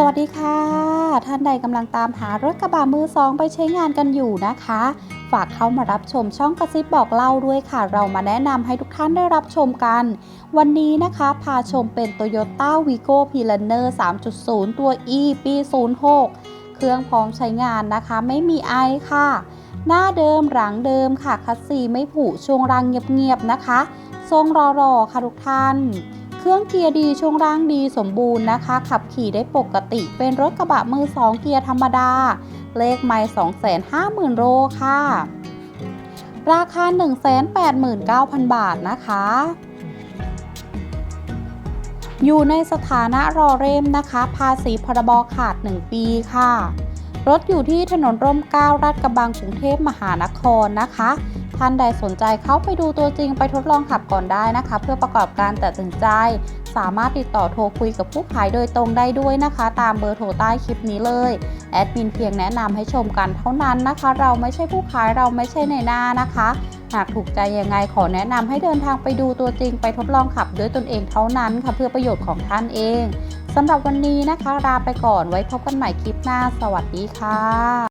สวัสดีค่ะ ท่านใดกำลังตามหารถกระบะมือสองไปใช้งานกันอยู่นะคะ ฝากเข้ามารับชมช่องกระซิบบอกเล่าด้วยค่ะ เรามาแนะนำให้ทุกท่านได้รับชมกัน วันนี้นะคะพาชมเป็น Toyota Vigo p i l a n e r 3.0 ตัว E ปี 06 เครื่องพร้อมใช้งานนะคะ ไม่มีไอค่ะ หน้าเดิมหลังเดิมค่ะคัสซีไม่ผุช่วงรังเงียบๆนะคะ ทรงรอๆค่ะทุกท่าน เครื่องเกียร์ดีช่วงล่างดีสมบูรณ์นะคะ ขับขี่ได้ปกติเป็นรถกระบะมือ2เกียร์ธรรมดา เลขไม่250,000 โลค่ะ ราคา 189,000 บาทนะคะ อยู่ในสถานะรอเร่มนะคะ ภาษีพรบขาด 1 ปีค่ะ รถอยู่ที่ถนนร่มเกล้าลาดกระบังกรุงเทพมหานครนะคะ ท่านใดสนใจเข้าไปดูตัวจริงไปทดลองขับก่อนได้นะคะ เพื่อประกอบการตัดสินใจ สามารถติดต่อโทรคุยกับผู้ขายโดยตรงได้ด้วยนะคะ ตามเบอร์โทรใต้คลิปนี้เลยแอดมินเพียงแนะนำให้ชมกันเท่านั้นนะคะ เราไม่ใช่ผู้ขายเราไม่ใช่ในหน้านะคะหากถูกใจยังไงขอแนะนำให้เดินทางไปดูตัวจริงไปทดลองขับด้วยตนเองเท่านั้นค่ะเพื่อประโยชน์ของท่านเองสำหรับวันนี้นะคะลาไปก่อนไว้พบกันใหม่คลิปหน้า สวัสดีค่ะ